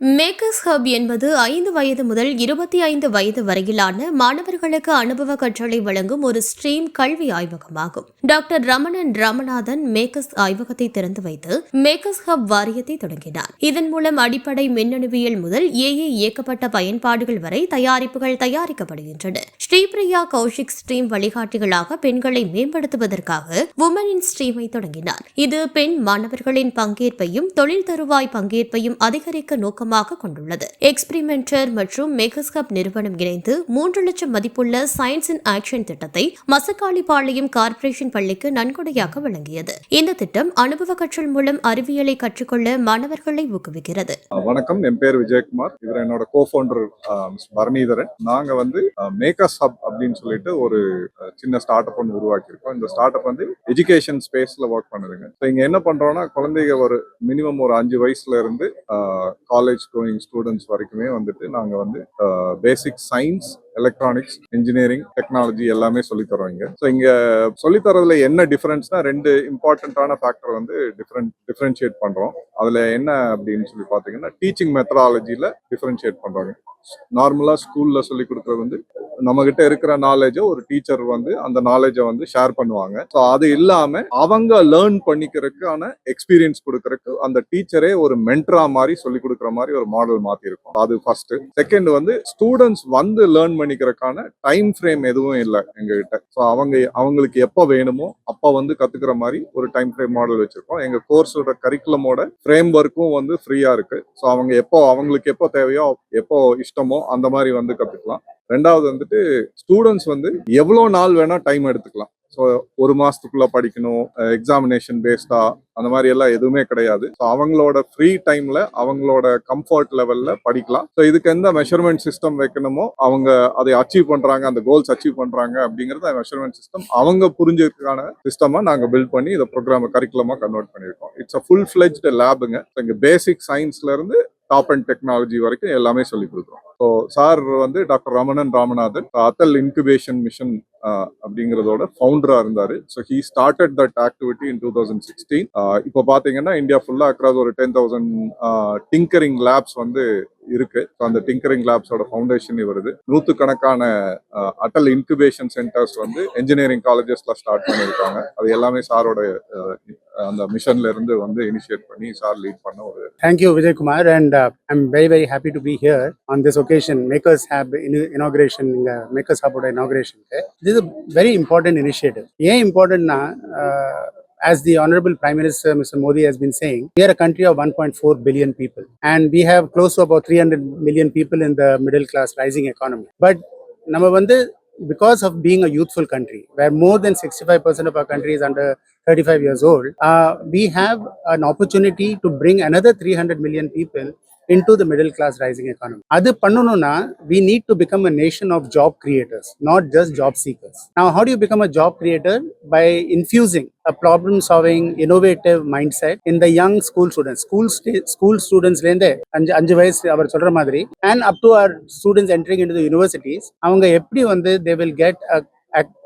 Makers hub என்பது ஐந்து வயது முதல் இருபத்தி ஐந்து வயது வரையிலான மாணவர்களுக்கு அனுபவ கற்றலை வழங்கும் ஒரு ஸ்ட்ரீம் கல்வி ஆய்வகமாகும். டாக்டர் ரமணன் ராமநாதன் மேக்கர்ஸ் ஆய்வகத்தை திறந்து வைத்து மேக்கர்ஸ் ஹப் வாரியத்தை தொடங்கினார். இதன் மூலம் அடிப்படை மின்னணுவியல் முதல் ஏஏ இயக்கப்பட்ட பயன்பாடுகள் வரை தயாரிப்புகள் தயாரிக்கப்படுகின்றன. ஸ்ரீபிரியா கௌஷிக் ஸ்ட்ரீம் வழிகாட்டிகளாக பெண்களை மேம்படுத்துவதற்காக உமனின் ஸ்ட்ரீமை தொடங்கினார். இது பெண் மாணவர்களின் பங்கேற்பையும் தொழில் தருவாய் பங்கேற்பையும் அதிகரிக்க நோக்கம் நோக்கமாக கொண்டுள்ளது. எக்ஸ்பிரிமெண்டர் மற்றும் மேகஸ்கப் நிறுவனம் இணைந்து மூன்று லட்சம் மதிப்புள்ள சயின்ஸ் இன் ஆக்ஷன் திட்டத்தை மசக்காளிப்பாளையம் கார்ப்பரேஷன் பள்ளிக்கு நன்கொடையாக வழங்கியது. இந்த திட்டம் அனுபவ கற்றல் மூலம் அறிவியலை கற்றுக்கொள்ள மாணவர்களை ஊக்குவிக்கிறது. வணக்கம். என் பேர் விஜயகுமார். இவர் என்னோட கோஃபவுண்டர் பரணிதரன் நாங்க வந்து மேக்கர்ஸ் ஹப் அப்படின்னு சொல்லிட்டு ஒரு சின்ன ஸ்டார்ட் அப் ஒன்று உருவாக்கியிருக்கோம். இந்த ஸ்டார்ட் அப் வந்து எஜுகேஷன் ஸ்பேஸ்ல ஒர்க் பண்ணுதுங்க. ஸோ இங்க என்ன பண்றோம்னா குழந்தைங்க ஒரு மினிமம் ஒரு அஞ்சு வயசுல இருந்து காலேஜ் கோயிங் ஸ்டூடெண்ட்ஸ் வரைக்குமே வந்துட்டு நாங்க வந்து basic science electronics engineering technology எல்லாமே சொல்லித் தருவாங்க. ஸோ இங்க சொல்லித் தரதுல என்ன டிஃபரன்ஸ்னா ரெண்டு இம்பார்ட்டண்ட்டான ஃபேக்டர் வந்து டிஃபரெண்ட் டிஃபரன்ஷியேட் பண்றோம். அதுல என்ன அப்படின்னு சொல்லி பாத்தீங்கன்னா டீச்சிங் மெத்தடாலஜியில டிஃபரன்ஷியேட் பண்றாங்க. நார்மலா ஸ்கூல்ல சொல்லி கொடுக்குறது வந்து நம்ம கிட்ட இருக்கிற நாலேஜை ஒரு டீச்சர் வந்து அந்த நாலேஜை வந்து ஷேர் பண்ணுவாங்க. ஸோ அது இல்லாம அவங்க லேர்ன் பண்ணிக்கிறதுக்கான எக்ஸ்பீரியன்ஸ் கொடுக்கறக்கு அந்த டீச்சரே ஒரு மென்ட்ரா மாதிரி சொல்லி கொடுக்குற மாதிரி ஒரு மாடல் மாத்திருக்கோம். அது ஃபர்ஸ்ட் செகண்ட் வந்து ஸ்டூடெண்ட்ஸ் வந்து லேர்ன் பண்ணிக்கிறதுக்கான டைம் ஃப்ரேம் எதுவும் இல்லை எங்ககிட்ட. ஸோ அவங்க அவங்களுக்கு எப்போ வேணுமோ அப்போ வந்து கத்துக்கிற மாதிரி ஒரு டைம் ஃப்ரேம் மாடல் வச்சிருக்கோம். எங்க கோர்ஸோட கரிக்குலமோட ஃப்ரேம் ஒர்க்கும் வந்து ஃப்ரீயா இருக்கு. ஸோ அவங்க எப்போ அவங்களுக்கு எப்போ தேவையோ எப்போ இஷ்டமோ அந்த மாதிரி வந்து கத்துக்கலாம். ரெண்டாவது வந்துட்டு ஸ்டூடெண்ட்ஸ் வந்து எவ்வளோ நாள் வேணா டைம் எடுத்துக்கலாம். ஸோ ஒரு மாசத்துக்குள்ள படிக்கணும் எக்ஸாமினேஷன் பேஸ்டா அந்த மாதிரி எல்லாம் எதுவுமே கிடையாது. ஸோ அவங்களோட ஃப்ரீ டைம்ல அவங்களோட கம்ஃபர்ட் லெவல்ல படிக்கலாம். ஸோ இதுக்கு எந்த மெஷர்மெண்ட் சிஸ்டம் வைக்கணுமோ அவங்க அதை அச்சீவ் பண்றாங்க அந்த கோல்ஸ் அச்சீவ் பண்றாங்க அப்படிங்கறத மெஷர்மெண்ட் சிஸ்டம் அவங்க புரிஞ்சதுக்கான சிஸ்டமா நாங்க பில்ட் பண்ணி இந்த ப்ரோக்ராம் கரிக்குலமா கன்வெர்ட் பண்ணியிருக்கோம். இட்ஸ் அ ஃபுல் ஃப்ளெஜ்டு லேபுங்க இங்கே பேசிக் சயின்ஸ்ல இருந்து டாப் அண்ட் டெக்னாலஜி வரைக்கும் எல்லாமே சொல்லி கொடுக்குறோம். ஸோ சார் வந்து doctor Ramanan Ramanathan Atal incubation mission அப்படிங்கிறதோட ஃபவுண்டரா இருந்தாரு. So he started that activity in two thousand sixteen இப்போ பாத்தீங்கன்னா இந்தியா ஃபுல்லா அக்ராஸ் ஒரு டென் தௌசண்ட் டிங்கரிங் லேப்ஸ் வந்து இருக்கு. ஸோ அந்த டிங்கரிங் லேப்ஸோட ஃபவுண்டேஷன் வருது. நூற்றுக்கணக்கான அட்டல் இன்குபேஷன் சென்டர்ஸ் வந்து இன்ஜினியரிங் காலேஜஸ்ல ஸ்டார்ட் பண்ணியிருக்காங்க. அது எல்லாமே சாரோட அந்த மிஷன்ல இருந்து வந்து இனிஷியேட் பண்ணி சார் லீட் பண்ண ஒரு Thank you, Vijay Kumar, and uh, very very, very happy to be here on this occasion, Makers Hub in- inauguration, uh, Makers Hub ஓட inauguration. This is ஏன் இம்பார்ட்டன்ட்னா as the Honorable Prime Minister Mr. Modi has been saying, we are a country of 1.4 billion people, and we have close to about 300 million people in the middle class rising economy. But நம்ம வந்து because of being a youthful country, where more than 65% of our country is under 35 years old, uh, we have an opportunity to bring another 300 million people in to the middle class rising economy அது பண்ணணும்னா we need to become a nation of job creators not just job seekers நான் how you become a job creator by infusing a problem solving innovative mindset in the young school school school school students லேருந்து அஞ்சு அஞ்சு வயசு அவர் சொல்ற மாதிரி and up to our students entering in universities அவங்க எப்படி வந்து they will get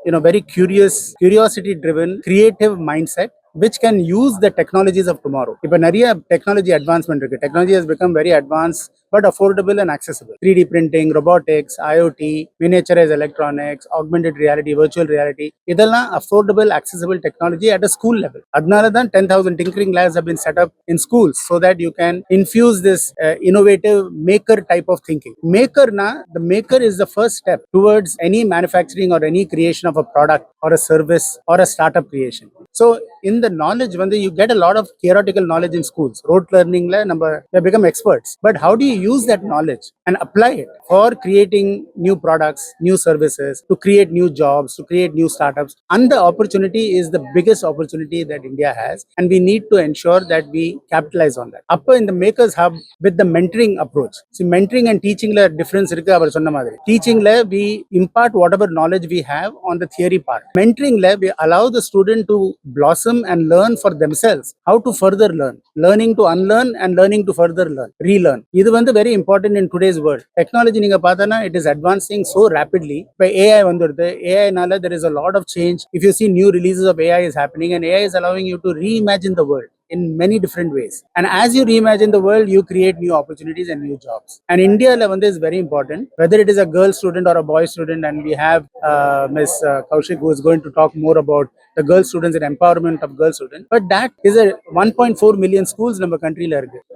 you know very curious curiosity driven creative mind set which can use the technologies of tomorrow. இப்போ நிறைய technology advancement இருக்கு. Technology has become very advanced but affordable and accessible. 3D printing, robotics, IoT, miniaturized electronics, augmented reality, virtual reality இதெல்லாம் affordable, accessible technology at a school level. அதனால தான் 10,000 tinkering labs have been set up in schools so that you can infuse this uh, innovative maker type of thinking. Maker na, the maker is the first step towards any manufacturing or any creation of a product or a service or a startup creation. So in the knowledge, when you get a lot of theoretical knowledge in schools, rote learning, la, number, they become experts. But how do you use that knowledge and apply it for creating new products, new services, to create new jobs, to create new startups? And the opportunity is the biggest opportunity that India has. And we need to ensure that we capitalize on that. Upper in the Makers Hub with the mentoring approach. See, mentoring and teaching la difference இருக்கு அவர் சொன்ன மாதிரி டீச்சிங்ல we impart whatever knowledge we have on the theory part mentoringல we allow the student to blossom and learn for themselves how to further learn learning to unlearn and learning to further learn relearn இது வந்து very important in today's world technology நீங்க பார்த்தனா it is advancing so rapidly இப்போ AI வந்துடுது AI னால there is a lot of change if you see new releases of AI is happening and AI is allowing you to reimagine the world in many different ways. And as you reimagine the world, you create new opportunities and new jobs. And India level is very important, whether it is a girl student or a boy student. And we have uh, Ms. Uh, Kaushik who is going to talk more about the girl students and empowerment of girl students. But that is a 1.4 million schools in our country.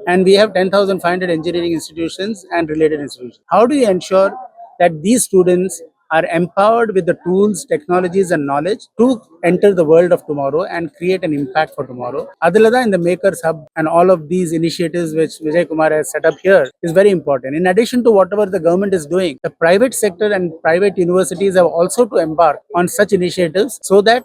And we have 10,500 engineering institutions and related institutions. How do you ensure that these students are empowered with the tools, technologies, and knowledge to enter the world of tomorrow and create an impact for tomorrow. Adilada in the Makers Hub and all of these initiatives which Vijay Kumar has set up here is very important. In addition to whatever the government is doing, the private sector and private universities have also to embark on such initiatives so that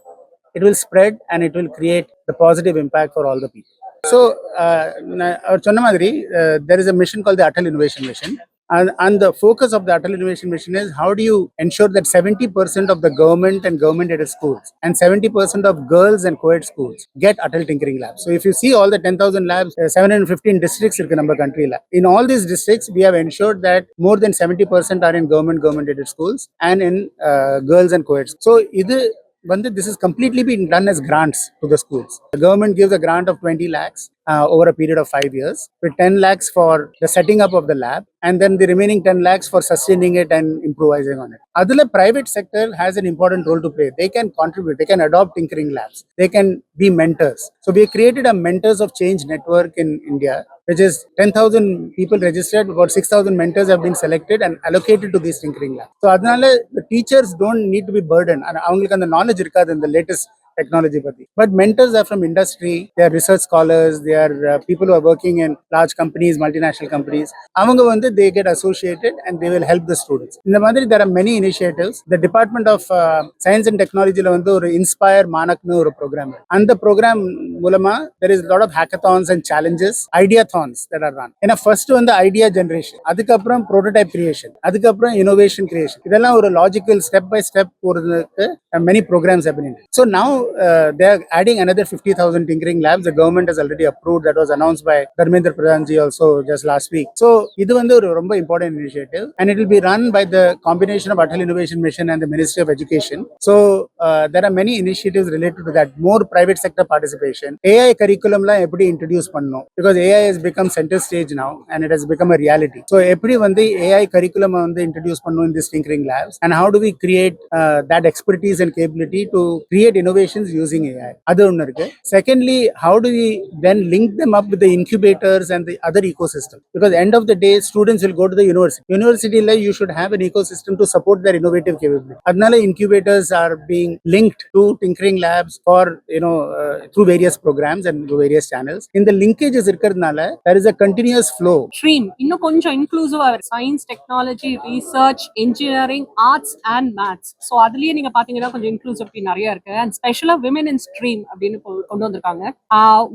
it will spread and it will create the positive impact for all the people. So, uh, na- அவர் சொன்ன மாதிரி uh, there is a mission called the Atal Innovation Mission. And, and the focus of the Atal Innovation Mission is how do you ensure that 70% of the government and government aided schools and 70% of girls and co-ed schools get Atal Tinkering Labs. So if you see all the 10,000 labs, uh, 715 districts in our country. In all these districts, we have ensured that more than 70% are in government, government aided schools and in uh, girls and co-ed. So இது but this is completely being done as grants to the schools. The government gives a grant of 20 lakhs uh, over a period of five years, with 10 lakhs for the setting up of the lab, and then the remaining 10 lakhs for sustaining it and improvising on it. Adala private sector has an important role to play. They can contribute, they can adopt tinkering labs, they can be mentors. So we created a mentors of change network in India which is 10,000 people registered, about 6,000 mentors have been selected and allocated to these tinkering labs. So அதனால the teachers don't need to be burdened. and அவங்களுக்கு அந்த knowledge இருக்காது இந்த latest technology பத்தி but mentors are from industry they are research scholars they are uh, people who are working in large companies multinational companies அவங்க வந்து they get associated and they will help the students இந்த மாதிரி there are many initiatives the department of uh, science and technology ல வந்து ஒரு inspire மானக்னு ஒரு program அந்த program மூலமா there is a lot of hackathons and challenges ideathons that are run ஏன்னா first வந்து ஐடியா ஜெனரேஷன் அதுக்கப்புறம் ப்ரோட்டோடைப் கிரியேஷன் அதுக்கப்புறம் இனோவேஷன் கிரியேஷன் இதெல்லாம் ஒரு லாஜிக்கல் ஸ்டெப் பை ஸ்டெப் போறதுக்கு many programs happening so Now they are adding another 50,000 tinkering labs. The government has already approved. That was announced by Dharmendra Pradhan ji also just last week. So இது வந்து ஒரு ரொம்ப important initiative and it will be run by the combination of Atal Innovation Mission and the Ministry of Education. So uh, there are many initiatives related to that. More private sector participation. AI curriculumலாம் எப்படி introduce பண்ணணும் because AI has become center stage now and it has become a reality. So எப்படி வந்து AI curriculum வந்து introduce பண்ணணும் in these tinkering labs and how do we create uh, that expertise and capability to create innovations using AI. அது ஒன்று இருக்கு. Secondly, how do we then link them up with the incubators and the other ecosystem? Because end of the day, students will go to the university. University like you should have an ecosystem to support their innovative capability. அதனால incubators are being linked to tinkering labs or you know uh, through various programs and through various channels. இந்த linkages இருக்கிறதுனால there is a continuous flow. Stream இன்னும் கொஞ்சம் இன்க்ளூசிவா science technology research engineering arts and maths so அதுலயே நீங்க பாத்தீங்கன்னா கொஞ்சம் inclusivity நிறைய இருக்கு அண்ட் ஸ்பெஷலா Women in stream அப்படின்னு கொண்டு வந்திருக்காங்க.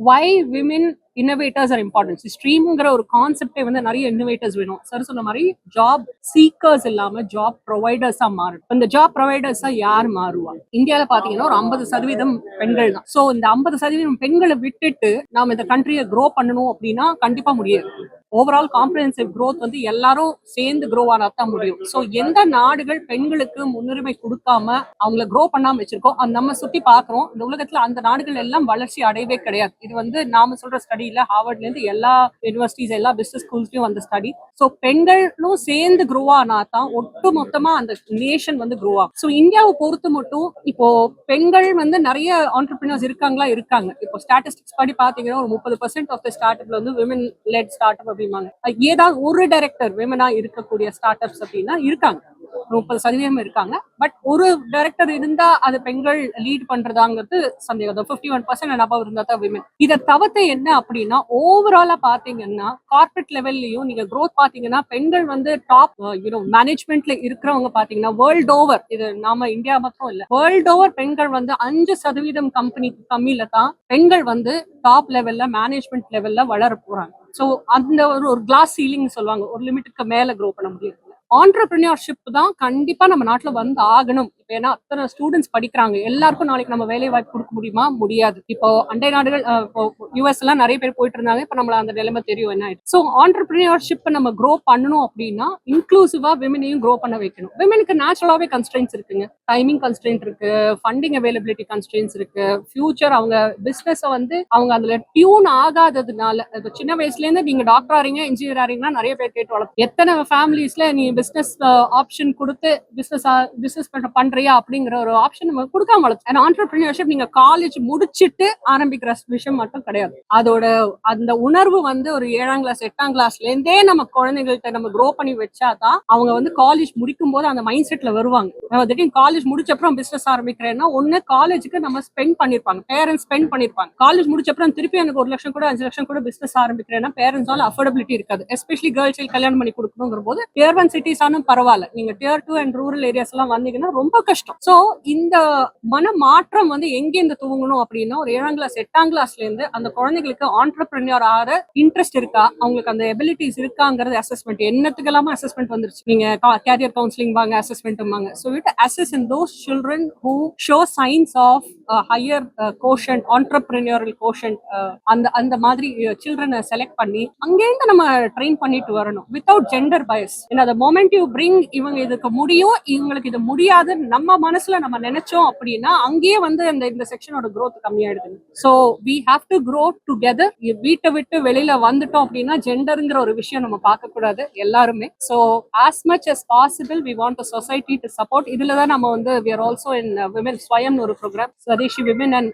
Why women innovators are importance ஸ்ட்ரீம்ங்கிற ஒரு கான்செப்டே வந்து நிறைய இன்னோவேட்டர்ஸ் வேணும். சார் சொன்ன மாதிரி ஜாப் சீக்கர்ஸ் இல்லாம ஜாப் ப்ரொவைடர்ஸா மாறும் இந்த ஜாப் ப்ரொவைடர்ஸா யார் மாறுவா? இந்தியால பாத்தீங்கன்னா ஒரு ஐம்பது சதவீதம் பெண்கள் தான். சோ இந்த ஐம்பது சதவீதம் பெண்களை விட்டுட்டு நாம இந்த கண்ட்ரியை க்ரோ பண்ணணும் அப்படின்னா கண்டிப்பா முடியாது. ஓவரால் காம்ப்ரஹென்சிவ் க்ரோத் வந்து எல்லாரும் சேர்ந்து க்ரோ ஆனா தான் முடியும். ஸோ எந்த நாடுகள் பெண்களுக்கு முன்னுரிமை கொடுக்காம அவங்கள க்ரோ பண்ணாம வச்சிருக்கோ அந்த நம்ம சுத்தி பாக்குறோம் இந்த உலகத்துல அந்த நாடுகள் எல்லாம் வளர்ச்சி அடையவே கிடையாது. இது வந்து நாம சொல்ற ஸ்டடியில ஹார்வர்ட்ல இருந்து எல்லா யூனிவர்சிட்டிஸ் எல்லா பிசினஸ் ஸ்கூல்ஸ்லயும் வந்த ஸ்டடி ஸோ பெண்களும் சேர்ந்து க்ரோ ஆனா தான் ஒட்டு மொத்தமா அந்த நேஷன் வந்து க்ரோ ஆகும். ஸோ இந்தியாவை பொறுத்து மட்டும் இப்போ பெண்கள் வந்து நிறைய ஆண்டர்பிரினர்ஸ் இருக்காங்களா? இருக்காங்க. இப்போ ஸ்டாட்டிஸ்டிக்ஸ் படி பாத்தீங்கன்னா ஒரு முப்பது பர்சன்ட் ஆஃப் த ஸ்டார்ட் அப்ல வந்து விமன் லெட் ஸ்டார்ட் அப் அப்படிம்பாங்க. ஏதாவது ஒரு டைரக்டர் விமனா இருக்கக்கூடிய ஸ்டார்ட் அப்ஸ் அப்படின்னா இருக்காங்க. முப்பது சதவீதம் இருக்காங்க. பட் ஒரு டைரக்டர் இருந்தா அது பெண்கள் லீட் பண்றதாங்கிறது சந்தேகம். ஃபிஃப்டி ஒன் பர்சன்ட் நபர் இருந்தா தான் விமன் இதை தவிர்த்து என்ன அப்படின்னா ஓவராலா பாத்தீங்கன்னா கார்பரேட் லெவல்லையும் நீங்க க்ரோத் பாத்தீங்கன்னா பெண்கள் வந்து டாப் யூனோ மேனேஜ்மெண்ட்ல இருக்கிறவங்க பாத்தீங்கன்னா வேர்ல்ட் ஓவர் இது நாம இந்தியா மட்டும் இல்ல. வேர்ல்ட் ஓவர் பெண்கள் வந்து அஞ்சு சதவீதம் கம்பெனி கம்மியில தான் பெண்கள் வந்து டாப் லெவல்ல மேனேஜ்மெண்ட் லெவல்ல வளர போறாங்க. ஸோ அந்த ஒரு ஒரு கிளாஸ் சீலிங் சொல்லுவாங்க. ஒரு லிமிட்டுக்கு மேல க்ரோ பண்ண முடியாது ஆண்டர்பிரினியர்ஷிப் தான் கண்டிப்பா நம்ம நாட்டுல வந்து ஆகணும். ஏன்னா அத்தனை ஸ்டூடெண்ட்ஸ் படிக்கிறாங்க. எல்லாருக்கும் நாளைக்கு நம்ம வேலை வாய்ப்பு கொடுக்க முடியுமா? முடியாது. இப்போ அண்டை நாடுகள் இப்போ யூஎஸ் எல்லாம் நிறைய பேர் போயிட்டு இருந்தாங்க இப்போ நம்மள அந்த நிலைமை தெரியும் என்ன ஆயிடுச்சு. ஸோ ஆண்டர்பிரினியர்ஷிப் நம்ம க்ரோ பண்ணணும் அப்படின்னா இன்க்ளூசிவா விமனையும் க்ரோ பண்ண வைக்கணும். விமனுக்கு நேச்சுரலாவே கன்ஸ்ட்ரென்ஸ் இருக்குங்க. டைமிங் கன்ஸ்ட்ரெயின்ட் இருக்கு. ஃபண்டிங் அவைலபிலிட்டி கன்ஸ்ட்ரென்ஸ் இருக்கு. ஃபியூச்சர் அவங்க பிசினஸ் வந்து அவங்க அதுல டியூன் ஆகாததுனால இப்போ சின்ன வயசுல இருந்து நீங்க டாக்டர் ஆறீங்க இன்ஜினியர் ஆறீங்கன்னா நிறைய பேர் கேட்டு வளர்த்து எத்தனை ஃபேமிலிஸ்ல நீ பிசினஸ் ஆப்ஷன் கொடுத்து பிசினஸ் பிசினஸ் பண்றியா அப்படிங்கிற ஒரு ஆப்ஷன் நம்ம கொடுக்காம வளர்த்து ஏன்னா ஆண்டர்பிரினியர்ஷிப் நீங்க காலேஜ் முடிச்சிட்டு ஆரம்பிக்கிற விஷயம் மட்டும் கிடையாது. அதோட அந்த உணர்வு வந்து ஒரு ஏழாம் கிளாஸ் எட்டாம் கிளாஸ்ல இருந்தே நம்ம குழந்தைகள்கிட்ட நம்ம க்ரோ பண்ணி வச்சாதான் அவங்க வந்து காலேஜ் முடிக்கும் போது அந்த மைண்ட் செட்ல வருவாங்க. நம்ம திடீர்னு காலேஜ் முடிச்ச அப்புறம் பிசினஸ் ஆரம்பிக்கிறேன்னா ஒன்னு காலேஜுக்கு நம்ம ஸ்பெண்ட் பண்ணிருப்பாங்க. பேரண்ட்ஸ் ஸ்பெண்ட் பண்ணிருப்பாங்க. காலேஜ் முடிச்ச அப்புறம் திருப்பி எனக்கு ஒரு லட்சம் கூட அஞ்சு லட்சம் கூட பிசினஸ் ஆரம்பிக்கிறேன்னா பேரண்ட்ஸால அஃபோர்டபிலிட்டி இருக்காது. எஸ்பெஷலி கேர்ள்ஸ் கல்யாணம் பண்ணி கொடுக்கணுங்கிற போது டியர் ஒன் சிட்டிஸ் ஆனும் பரவாயில்ல. நீங்க tier two and rural areas எல்லாம் வந்தீங்கன்னா ரொம்ப கஷ்டம். சோ இந்த மன மாற்றம் வந்து எங்கேருந்து துவங்கணும் அப்படின்னா ஒரு ஏழாம் கிளாஸ் எட்டாம் கிளாஸ்ல இருந்து அந்த குழந்தைகளுக்கு ஆண்டர்பிரினியர் ஆற இன்ட்ரெஸ்ட் இருக்கா? அவங்களுக்கு அந்த எபிலிட்டிஸ் இருக்காங்கிறது அசஸ்மெண்ட் என்னத்துக்கெல்லாம அசஸ்மெண்ட் வந்துருச்சு. நீங்க கேரியர் கவுன்சிலிங் வாங்க அசஸ்மெண்ட் வாங்க. So we'd assess in those children who show signs of higher quotient entrepreneurial quotient அந்த அந்த மாதிரி uh, சில்ட்ரனை செலக்ட் பண்ணி அங்கேருந்து நம்ம ட்ரெயின் பண்ணிட்டு வரணும். வித்தவுட் ஜெண்டர் பயஸ் ஏன்னா த மொமெண்ட் யூ பிரிங் இவங்க இதுக்கு முடியும் இவங்களுக்கு இது முடியாது நம்ம மனசுல நம்ம நினைச்சோம் அப்படின்னா அங்கேயே வந்து அந்த இந்த செக்ஷனோட growth கம்மியாயிடுது. So we have to grow together வீட்டை விட்டு வெளியில வந்துட்டோம் அப்படின்னா ஜெண்டருங்கிற ஒரு விஷயம் நம்ம பார்க்க கூடாது எல்லாருமே so as much as possible we want society to support இதுல தான் நம்ம வந்து we are also in women ஸ்வயம்னு ஒரு program Swadeshi women and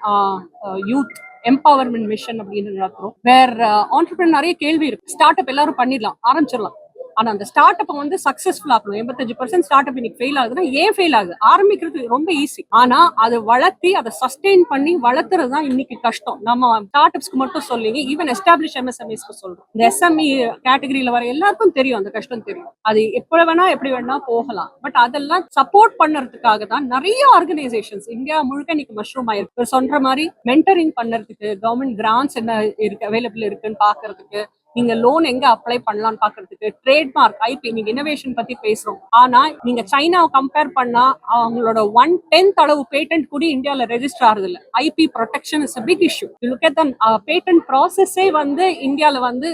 youth empowerment mission அப்படின்னு நடத்துறோம். வேற ஆண்டர்பிரினர் uh, நிறைய கேள்வி இருக்கு. ஸ்டார்ட் அப் எல்லாரும் பண்ணிடலாம் ஆரம்பிச்சிடலாம். ஆனா அந்த ஸ்டார்ட் அப் வந்து சக்சஸ்ஃபுல் ஆகணும் எண்பத்தஞ்சு பர்சன்ட் ஸ்டார்ட் அப் இன்னைக்கு ஃபெயில் ஆகுதுன்னா ஏன் ஃபெயில் ஆகுது? ஆரம்பிக்கிறது ரொம்ப ஈஸி ஆனா அதை வளர்த்தி அதை சஸ்டெயின் பண்ணி வளர்த்துறது தான் இன்னைக்கு கஷ்டம். நம்ம ஸ்டார்ட் அப்ஸ்க்கு மட்டும் சொல்லிங்க ஈவன் எஸ்டாப்ளிஷ் எம்எஸ்எம்இஸ்க்கு சொல்றோம். இந்த எஸ்எம்இ கேட்டகரியில வர எல்லாருக்கும் தெரியும் அந்த கஷ்டம் தெரியும். அது எப்போ வேணா எப்படி வேணா போகலாம். பட் அதெல்லாம் சப்போர்ட் பண்ணுறதுக்காக தான் நிறைய ஆர்கனைசேஷன்ஸ் இந்தியா முழுக்க இன்னைக்கு மஷ்ரூம் ஆயிருக்கு. சொல்ற மாதிரி மென்டரிங் பண்ணுறதுக்கு கவர்மெண்ட் கிராண்ட்ஸ் என்ன இருக்கு அவைலபிள் இருக்குன்னு பாக்குறதுக்கு நீங்க லோன் எங்க அப்ளை பண்ணலாம்னு பாக்குறதுக்கு ட்ரேட்மார்க் ஐபி நீங்க இனோவேஷன் பத்தி பேசுறோம். ஆனா நீங்க சைனாவை கம்பேர் பண்ணா அவங்களோட ஒன் டென்த் அளவு பேட்டன்ட் கூட இந்தியால ரெஜிஸ்டர் ஆகுது இல்ல IP protection is big issue look at then patent ப்ராசஸே வந்து இந்தியால வந்து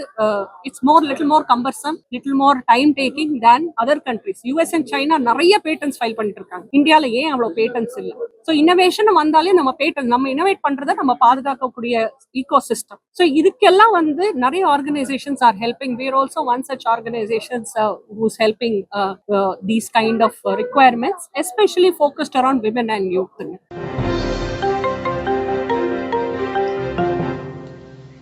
it's more little more cumbersome little more time taking than other countries US and China நிறைய பேட்டன்ஸ் ஃபைல் பண்ணிட்டு இருக்காங்க இந்தியால ஏன் அவ்வளவு பேட்டன்ஸ் இல்ல? ஸோ இனோவேஷன் வந்தாலே நம்ம பேட்டன் நம்ம இனோவேட் பண்றதை நம்ம பாதுகாக்கக்கூடிய ஈகோ சிஸ்டம் ஸோ இதுக்கெல்லாம் வந்து நிறைய organise organizations are helping. We are also one such organization uh, who's helping uh, uh, these kind of uh, requirements, especially focused around women and youth.